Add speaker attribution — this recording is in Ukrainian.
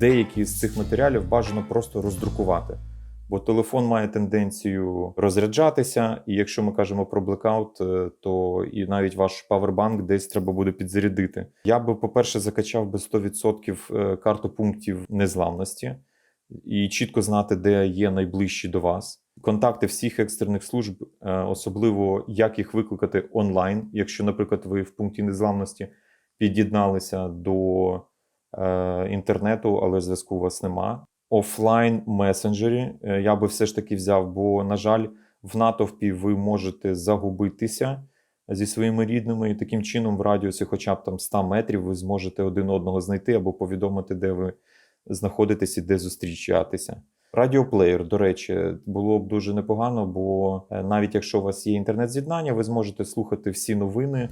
Speaker 1: Деякі з цих матеріалів бажано просто роздрукувати. Бо телефон має тенденцію розряджатися, і якщо ми кажемо про блекаут, е, то і навіть ваш павербанк десь треба буде підзарядити. Я би, по-перше, закачав би 100% е, карту пунктів незламності і чітко знати, де є найближчі до вас. Контакти всіх екстрених служб, е, особливо як їх викликати онлайн, якщо, наприклад, ви в пункті незламності під'єдналися до інтернету, але зв'язку у вас нема. Офлайн месенджері е, я би все ж таки взяв, бо, на жаль, в натовпі ви можете загубитися зі своїми рідними, і таким чином, в радіусі, хоча б там 100 метрів, ви зможете один одного знайти або повідомити, де ви знаходитесь і де зустрічатися. Радіоплеєр, до речі, було б дуже непогано, бо е, навіть якщо у вас є інтернет-з'єднання, ви зможете слухати всі новини